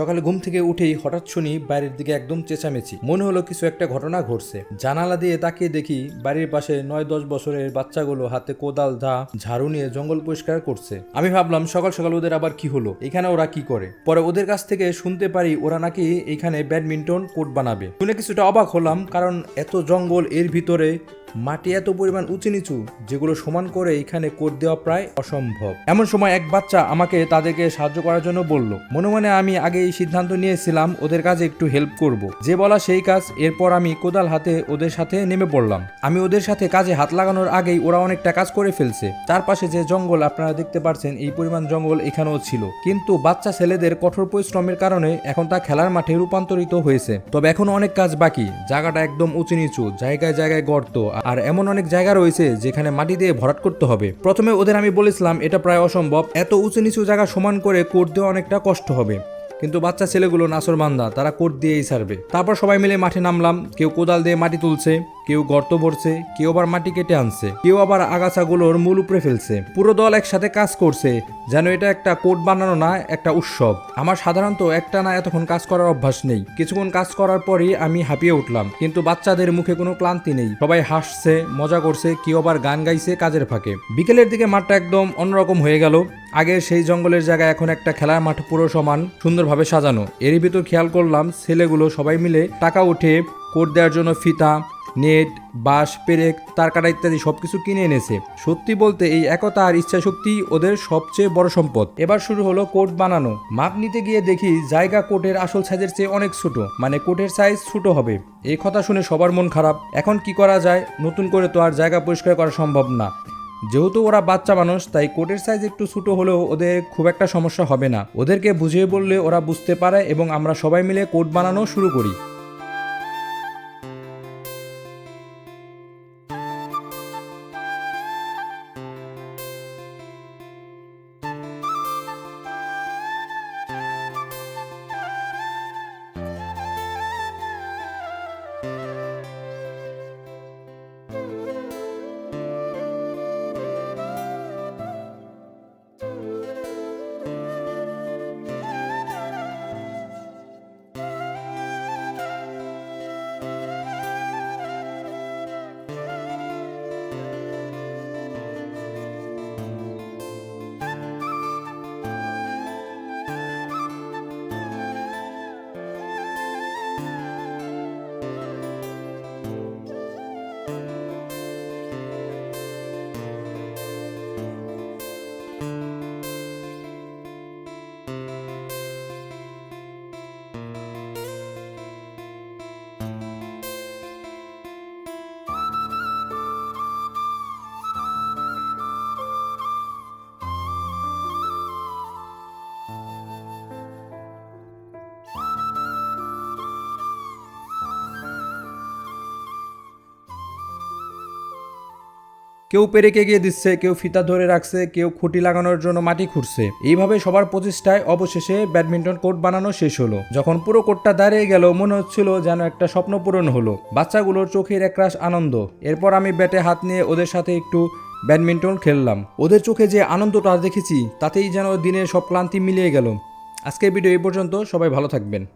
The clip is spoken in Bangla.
সকালে ঘুম থেকে উঠেই হঠাৎ শুনি বাইরের দিকে একদম চেঁচামেচি। মনে হলো কিছু একটা ঘটনা ঘটছে। জানালা দিয়ে তাকিয়ে দেখি বাড়ির পাশে নয় দশ বছরের বাচ্চাগুলো হাতে কোদাল দা ঝাড়ু নিয়ে জঙ্গল পরিষ্কার করছে। আমি ভাবলাম, সকাল সকাল ওদের আবার কি হলো? এখানে ওরা কি করে? পরে ওদের কাছ থেকে শুনতে পারি ওরা নাকি এখানে ব্যাডমিন্টন কোর্ট বানাবে। শুনে কিছুটা অবাক হলাম, কারণ এত জঙ্গল এর ভিতরে মাটি এত পরিমাণ উঁচু নিচু যেগুলো সমান করে এখানে কোট দেওয়া প্রায় অসম্ভব। এমন সময় এক বাচ্চা আমাকে তাদেরকে সাহায্য করার জন্য বলল, মনে মনে আমি আগে এই সিদ্ধান্ত নিয়েছিলাম, ওদের কাজে একটু হেল্প করব। যে বলা সেই কাজ, এরপর আমি কোদাল হাতে ওদের সাথে নেমে পড়লাম। আমি ওদের সাথে কাজে হাত লাগানোর আগেই ওরা অনেকটা কাজ করে ফেলছে। তার পাশে যে জঙ্গল, আপনারা দেখতে পাচ্ছেন এই পরিমাণ জঙ্গল এখানেও ছিল। কিন্তু বাচ্চা ছেলেদের কঠোর পরিশ্রমের কারণে এখন তা খেলার মাঠে রূপান্তরিত হয়েছে। তবে এখনও অনেক কাজ বাকি। জায়গাটা একদম উঁচু নিচু, জায়গায় জায়গায় গর্ত আর এমন অনেক জায়গা রয়েছে যেখানে মাটি দিয়ে ভরাট করতে হবে। প্রথমে ওদের আমি বলেছিলাম, এটা প্রায় অসম্ভব। এত উঁচু নিচু জায়গা সমান করে করতে অনেকটা কষ্ট হবে। কিন্তু বাচ্চা ছেলেগুলো নাসর বান্দা তারা কোট দিয়েই ছাড়বে। তারপর সবাই মিলে মাঠে নামলাম, কেউ কোদাল দিয়ে মাটি তুলছে, কেউ গর্ত ভরছে, কেউ আবার মাটি কেটে আনছে, কেউ আবার আগাছাগুলোর মূল উপরে ফেলছে। পুরো দল একসাথে কাজ করছে, যেন এটা একটা কোট বানানো না, একটা উৎসব। আমার সাধারণত একটা না এতক্ষণ কাজ করার অভ্যাস নেই। কিছুক্ষণ কাজ করার পরই আমি হাঁপিয়ে উঠলাম, কিন্তু বাচ্চাদের মুখে কোনো ক্লান্তি নেই। সবাই হাসছে, মজা করছে, কেউ আবার গান গাইছে কাজের ফাঁকে। বিকেলের দিকে মাঠটা একদম অন্যরকম হয়ে গেল। আগের সেই জঙ্গলের জায়গায় এখন একটা খেলার মাঠ পুরো সমান, সুন্দরভাবে সাজানো। এরই ভিতর খেয়াল করলাম, ছেলেগুলো সবাই মিলে টাকা উঠে কোট দেওয়ার জন্য ফিতা, নেট, বাঁশ, পেরেক তার কাটা ইত্যাদি সবকিছু কিনে এনেছে। সত্যি বলতে এই একতা আর ইচ্ছা শক্তি ওদের সবচেয়ে বড় সম্পদ। এবার শুরু হলো কোট বানানো। মাপ নিতে গিয়ে দেখি জায়গা কোটের আসল সাইজের চেয়ে অনেক ছোট মানে কোটের সাইজ ছোট হবে। এই কথা শুনে সবার মন খারাপ। এখন কি করা যায়? নতুন করে তো আর জায়গা পরিষ্কার করা সম্ভব না। যেহেতু ওরা বাচ্চা মানুষ, তাই কোটের সাইজ একটু ছোটো হলেও ওদের খুব একটা সমস্যা হবে না। ওদেরকে বুঝিয়ে বললে ওরা বুঝতে পারে এবং আমরা সবাই মিলে কোট বানানো শুরু করি। কেউ পেরেকে গিয়ে দিচ্ছে, কেউ ফিতা ধরে রাখছে, কেউ খুঁটি লাগানোর জন্য মাটি খুঁড়ছে। এইভাবে সবার প্রচেষ্টায় অবশেষে ব্যাডমিন্টন কোর্ট বানানো শেষ হলো। যখন পুরো কোর্টটা দাঁড়িয়ে গেল, মনে হচ্ছিল যেন একটা স্বপ্ন পূরণ হলো। বাচ্চাগুলোর চোখের একরাশ আনন্দ। এরপর আমি ব্যাটে হাত নিয়ে ওদের সাথে একটু ব্যাডমিন্টন খেললাম। ওদের চোখে যে আনন্দটা দেখেছি, তাতেই যেন দিনের সব ক্লান্তি মিলিয়ে গেল। আজকের ভিডিও এই পর্যন্ত। সবাই ভালো থাকবেন।